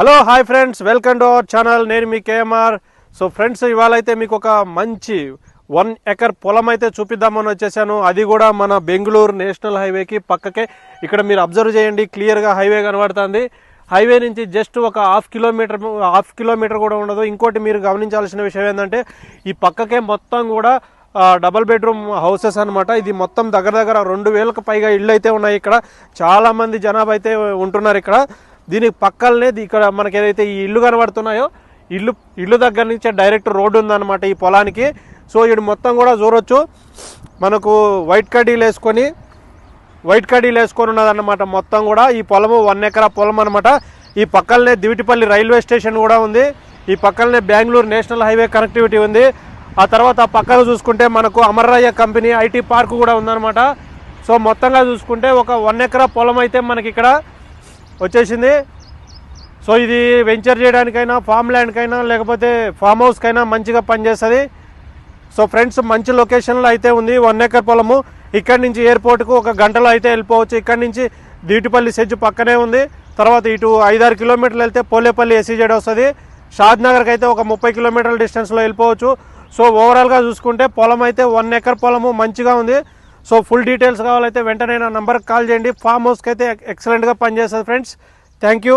Hello hi friends welcome to our channel నేను మీ KMR. So friends ఇవాళ అయితే మీకు ఒక మంచి వన్ ఎకర్ పొలం అయితే చూపిద్దామని వచ్చేసాను. అది కూడా మన బెంగళూరు నేషనల్ హైవేకి పక్కకే. ఇక్కడ మీరు అబ్జర్వ్ చేయండి. క్లియర్గా హైవే కనబడుతుంది. హైవే నుంచి జస్ట్ ఒక హాఫ్ కిలోమీటర్ హాఫ్ కిలోమీటర్ కూడా ఉండదు. ఇంకోటి మీరు గమనించాల్సిన విషయం ఏంటంటే ఈ పక్కకే మొత్తం కూడా డబల్ బెడ్రూమ్ హౌసెస్ అనమాట ఇది మొత్తం దగ్గర దగ్గర రెండు వేలకు పైగా ఇళ్ళు అయితే ఉన్నాయి ఇక్కడ. చాలామంది జనాభా అయితే ఉంటున్నారు ఇక్కడ. దీనికి పక్కలనే ఇక్కడ మనకి ఏదైతే ఈ ఇల్లు కనబడుతున్నాయో ఇల్లు ఇల్లు దగ్గర నుంచే డైరెక్ట్ రోడ్డు ఉందన్నమాట ఈ పొలానికి. సో ఇది మొత్తం కూడా చూడొచ్చు. మనకు వైట్ కడ్డీలు వేసుకొని వైట్ కడ్డీలు వేసుకొని ఉన్నదన్నమాట మొత్తం కూడా. ఈ పొలము వన్ ఎకరా పొలం అనమాట ఈ పక్కలనే దివిటిపల్లి రైల్వే స్టేషన్ కూడా ఉంది. ఈ పక్కలనే బెంగళూరు నేషనల్ హైవే కనెక్టివిటీ ఉంది. ఆ తర్వాత ఆ పక్కన చూసుకుంటే మనకు అమర్రాయ్య కంపెనీ ఐటీ పార్క్ కూడా ఉందన్నమాట. సో మొత్తంగా చూసుకుంటే ఒక వన్ ఎకరా పొలం అయితే మనకి ఇక్కడ వచ్చేసింది. సో ఇది వెంచర్ చేయడానికైనా ఫామ్ ల్యాండ్కైనా లేకపోతే ఫామ్ హౌస్కైనా మంచిగా పనిచేస్తుంది. సో ఫ్రెండ్స్ మంచి లొకేషన్లో అయితే ఉంది వన్ ఎకర్ పొలము. ఇక్కడి నుంచి ఎయిర్పోర్ట్కు ఒక గంటలో అయితే వెళ్ళిపోవచ్చు. ఇక్కడి నుంచి దీటిపల్లి సెజ్ పక్కనే ఉంది. తర్వాత ఇటు ఐదారు కిలోమీటర్లు వెళ్తే పోలేపల్లి ఎస్సీజెడ్ వస్తుంది. షాద్ నగర్కి అయితే ఒక ముప్పై కిలోమీటర్ల డిస్టెన్స్లో వెళ్ళిపోవచ్చు. సో ఓవరాల్గా చూసుకుంటే పొలం అయితే వన్ ఎకర్ పొలము మంచిగా ఉంది. సో ఫుల్ డీటెయిల్స్ కావాలైతే వెంటనే నా నంబర్కి కాల్ చేయండి. ఫామ్ హౌస్కి అయితే ఎక్సలెంట్గా పనిచేస్తుంది ఫ్రెండ్స్. Thank you.